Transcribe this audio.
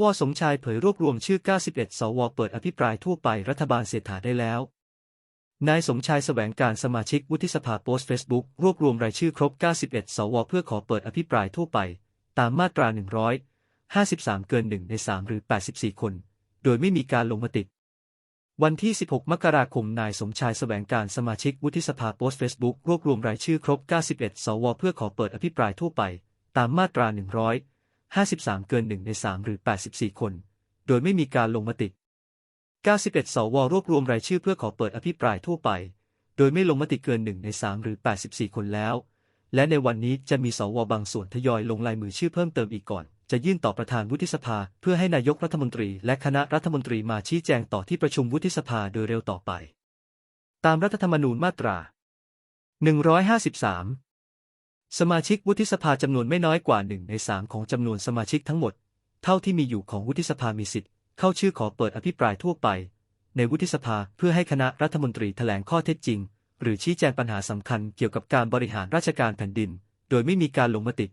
วสมชายเผยรวบรวมชื่อ 91 สว เปิดอภิปรายทั่วไปรัฐบาลเศรษฐาได้แล้ว นายสมชายแสวงการสมาชิกวุฒิสภาโพสต์เฟซบุ๊กรวบรวมรายชื่อครบ 91 สว เพื่อขอเปิดอภิปรายทั่วไป ตามมาตรา 153 เกิน 1 ใน 3 หรือ 84 คน โดยไม่มีการลงมติวันที่ 16 มกราคม นายสมชายแสวงการสมาชิกวุฒิสภาโพสต์เฟซบุ๊กรวบรวมรายชื่อครบ 91 สว เพื่อขอเปิดอภิปรายทั่วไป ตามมาตรา 100 53 เกิน 1 ใน 3 หรือ 84 คน โดยไม่มีการลงมติ 91 สวรวบรวมรายชื่อเพื่อขอเปิดอภิปรายทั่วไป โดยไม่ลงมติเกิน 1 ใน 3 หรือ 84 คนแล้ว และในวันนี้จะมีสวบางส่วนทยอยลงลายมือชื่อเพิ่มเติมอีกก่อน จะยื่นต่อประธานวุฒิสภา เพื่อให้นายกรัฐมนตรีและคณะรัฐมนตรีมาชี้แจงต่อที่ประชุมวุฒิสภาโดยเร็วต่อไป ตามรัฐธรรมนูญมาตรา 153 สมาชิกวุฒิสภาจำนวนไม่น้อยกว่าหนึ่งในสามของจำนวนสมาชิกทั้งหมด เท่าที่มีอยู่ของวุฒิสภามีสิทธิ์เข้าชื่อขอเปิดอภิปรายทั่วไป ในวุฒิสภาเพื่อให้คณะรัฐมนตรีแถลงข้อเท็จจริง หรือชี้แจงปัญหาสำคัญเกี่ยวกับการบริหารราชการแผ่นดิน โดยไม่มีการลงมติ